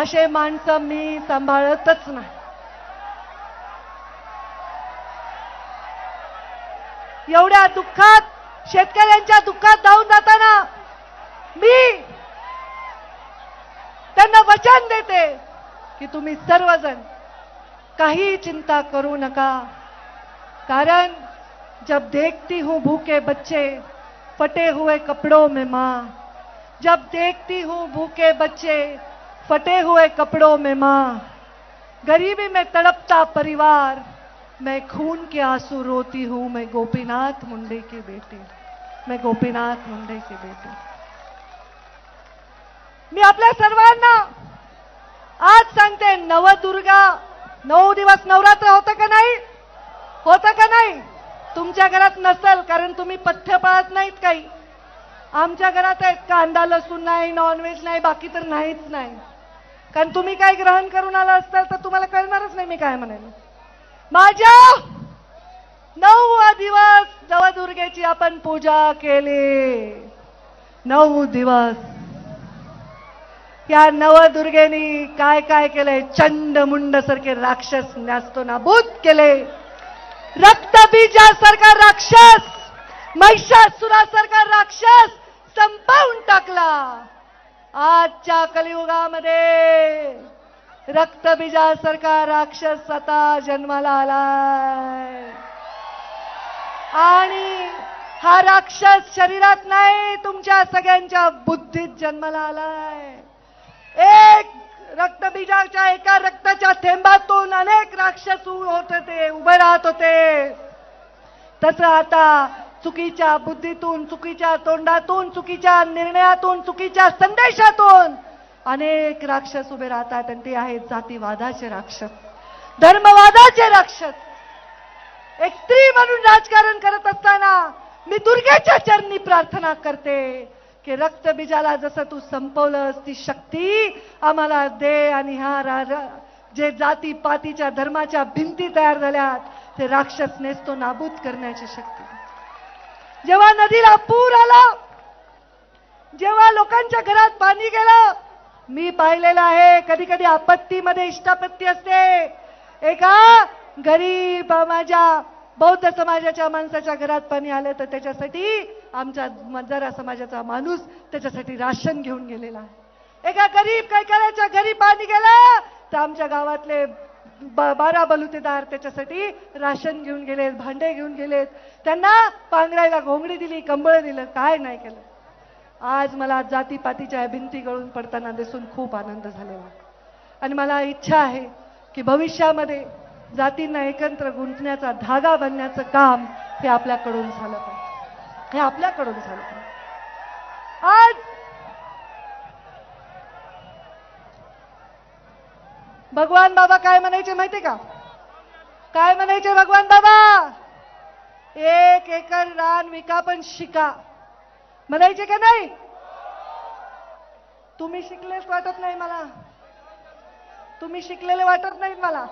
असे माणसं मी सांभाळतच नाही. एवढ्या दुःखात शेतकऱ्यांच्या दुःखात जाऊन जाताना मी त्यांना वचन देते की तुम्ही सर्वजण काही चिंता करू नका. कारण जब देखती हूं भूखे बच्चे फटे हुए कपड़ों में मां. जब देखती हूं भूखे बच्चे फटे हुए कपड़ों में मां गरीबी में तड़पता परिवार मैं खून के आंसू रोती हूं मैं गोपीनाथ मुंडे की बेटी मैं गोपीनाथ मुंडे की बेटी। मी आपल्या सर्वांना आज सांगते नवदुर्गा नऊ दिवस नवरात्र होतं का नाही? होतं का नाही? तुमच्या घरात नसेल कारण तुम्ही पथ्य पाळत नाहीत काही. आमच्या घरात आहेत कांदा लसूण नाही नॉनव्हेज नाही बाकी तर नाहीच नाही. कारण तुम्ही काय ग्रहण करून आला असताल तर तुम्हाला कळणारच नाही मी काय म्हणेन. माझ्या नऊ दिवस नवदुर्गेची आपण पूजा केली. नऊ दिवस. या नवदुर्गेनी काय काय केलंय? चंड मुंड सारखे राक्षस न्यासतो नाबूद केले. रक्तबीजासारखा राक्षस महिषासुरासारखा राक्षस संपवून टाकला. आजच्या कलियुगामध्ये रक्तबीजासारखा राक्षस आता जन्माला आलाय. आणि हा राक्षस शरीरात नाही तुमच्या सगळ्यांच्या बुद्धीत जन्माला आलाय. एक रक्तबीजाच्या एका रक्ताच्या थेंबातून अनेक राक्षस होत होते उभे राहत होते. तसं आता चुकीच्या बुद्धीतून चुकीच्या तोंडातून चुकीच्या निर्णयातून चुकीच्या संदेशातून अनेक राक्षस उभे राहतात आणि ते आहेत जातीवादाचे राक्षस धर्मवादाचे राक्षस. एक स्त्री म्हणून राजकारण करत असताना मी दुर्गेच्या चरणी प्रार्थना करते की रक्तबीजाला जसं तू संपवलंस ती शक्ती आम्हाला दे आणि हा जे जाती पातीच्या धर्माच्या भिंती तयार झाल्यात ते राक्षस नेसतो नाबूद करण्याची शक्ती. जेव्हा नदीला पूर आला जेव्हा लोकांच्या घरात पाणी गेलं मी पाहिलेलं आहे कधी कधी आपत्तीमध्ये इष्टापत्ती असते. एका गरीब माझ्या बौद्ध समाजाच्या माणसाच्या घरात पाणी आलं तर त्याच्यासाठी आमच्या मजारा समाजाचा माणूस त्याच्यासाठी राशन घेऊन गेलेला आहे. एका गरीब कैकाऱ्याच्या घरी पाणी गेलं तर आमच्या गावातले बारा बलुतेदार त्याच्यासाठी राशन घेऊन गेलेत भांडे घेऊन गेलेत. त्यांना पांघरायला घोंगडी दिली कंबळ दिलं काय नाही केलं. आज मला जातीपातीच्या भिंती गळून पडताना दिसून खूप आनंद झालेला. आणि मला इच्छा आहे की भविष्यामध्ये जातींना एकत्र गुंतण्याचा धागा बनण्याचं काम हे आपल्याकडून झालं पाहिजे. हे आपल्याकडून झालं पाहिजे. आज भगवान बाबा काय म्हणायचे माहिती का? काय म्हणायचे भगवान बाबा? एक एकर रान विका पण शिका. म्हणायचे का नाही? तुम्ही शिकलेच वाटत नाही मला. तुम्ही शिकलेले वाटत नाहीत मला.